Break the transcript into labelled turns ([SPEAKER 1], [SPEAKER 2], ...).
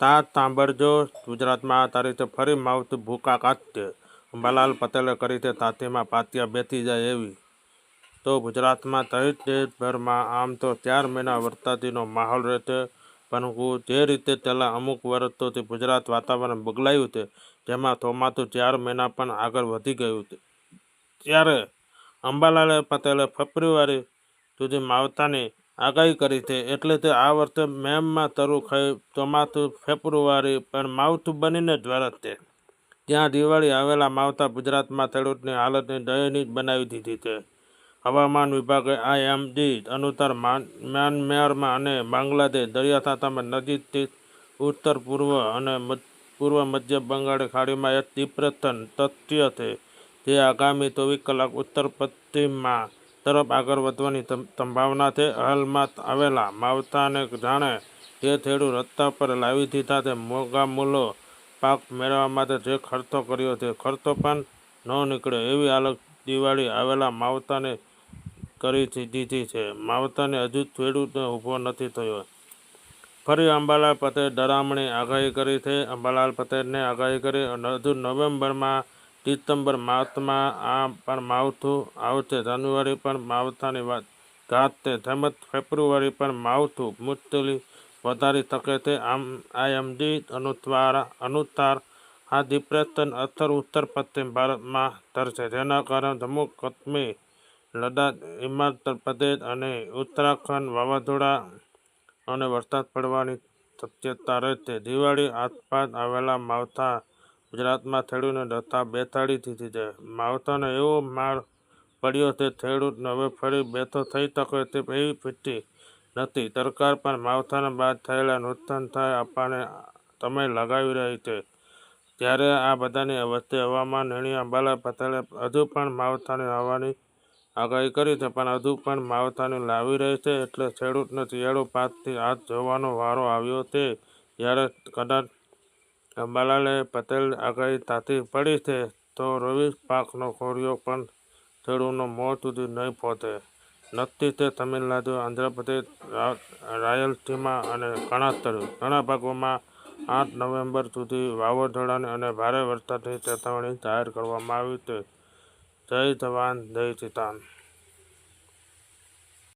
[SPEAKER 1] તાજ સાંભળજો, ગુજરાતમાં આ તારીખે ફરી માવત ભૂકા કાત્ય અંબાલાલ પટેલે કરી છે તાતીમાં પાતિયા બેસી જાય એવી. તો ગુજરાતમાં સહિત દેશભરમાં આમ તો ચાર મહિના વરસાદીનો માહોલ રહેશે પરંતુ જે રીતે છેલ્લા અમુક વર્ષોથી ગુજરાત વાતાવરણ બગલાયું છે જેમાં ચોમાસું ચાર મહિના પણ આગળ વધી ગયું છે ત્યારે અંબાલાલ પટેલે ફેબ્રુઆરી સુધી માવતાની આગાહી કરી છે. એટલે તે આ વર્ષે મેમાં શરૂ થઈ ચોમાસું, ફેબ્રુઆરી, પણ માવઠું બનીને જ વરસશે ત્યાં દિવાળી આવેલા માવતા ગુજરાતમાં ખેડૂતની હાલતને દયનીય બનાવી દીધી છે. હવામાન વિભાગે આઈએમડી અનુસાર મ્યાનમારમાં અને બાંગ્લાદેશ દરિયાકાંઠામાં નજીકથી ઉત્તર, પૂર્વ અને પૂર્વ મધ્ય બંગાળ ખાડીમાં એક ડિપ્રેશન તથ્ય છે. જે આગામી ચોવીસ કલાક ઉત્તર પશ્ચિમમાં તરફ આગળ વધવાની સંભાવના છે. હાલમાં આવેલા માવતાને જાણે જે ખેડૂત રસ્તા પર લાવી દીધા તે મોંઘા મૂલો પાક મેળવવા માટે જે ખર્ચો કર્યો છે ખર્ચો પણ ન નીકળે એવી હાલત દિવાળી આવેલા માવતાને કરી દીધી છે. માવતાને હજુ ખેડૂતને ઊભો નથી થયો. ફરી અંબાલાલ પટેલ ડરામણી આગાહી કરી છે. અંબાલાલ પટેલને આગાહી કરી અને હજુ નવેમ્બરમાં ડિસેમ્બર માસમાં આ પણ માવઠું આવશે જાન્યુઆરી પણ માવઠાની વાત. ઘાત તેમજ ફેબ્રુઆરી પણ માવઠું મુશ્કેલી વધારી શકે છે આમ, આઈએમડી અનુસાર અનુસાર આ ડિપ્રેશન અસર ઉત્તર, પશ્ચિમ ભારતમાં થશે જેના કારણે જમ્મુ કાશ્મીર, લદ્દાખ, હિમાચલ પ્રદેશ અને ઉત્તરાખંડ વાવાઝોડા અને વરસાદ પડવાની શક્યતા રહેશે. દિવાળી આસપાસ આવેલા માવઠા ગુજરાતમાં ખેડૂતને દત્તા દીધી છે માવઠાનો એવો માર પડ્યો તે ખેડૂતને હવે ફરી બેઠો થઈ શકે તે એવી પીટી નથી. સરકાર પણ માવઠાના બાદ થયેલા નુકસાન થાય આપવાને તમે લગાવી રહી છે. ત્યારે આ બધાની વચ્ચે હવામાન નિર્ણય અંબાલા પટેલે હજુ પણ માવઠાની આવવાની આગાહી કરી છે, પણ હજુ પણ માવઠાની લાવી રહી છે એટલે ખેડૂતને શિયાળો પાકથી હાથ જોવાનો વારો આવ્યો છે. જ્યારે કદાચ અંબાલાલે પટેલ આગાહી તાતી પડી છે, તો રવિ પાકનો કોરિયો પણ ખેડૂતનો મોં સુધી નહીં પહોંચે. નક્કી છે, તમિલનાડુ, આંધ્રપ્રદેશ રાયલસીમા અને સ્થળો ઘણા ભાગોમાં આઠ નવેમ્બર સુધી વાવાઝોડાની અને ભારે વરસાદની ચેતવણી જાહેર કરવામાં આવી છે. જય જવાન, જય કિસાન.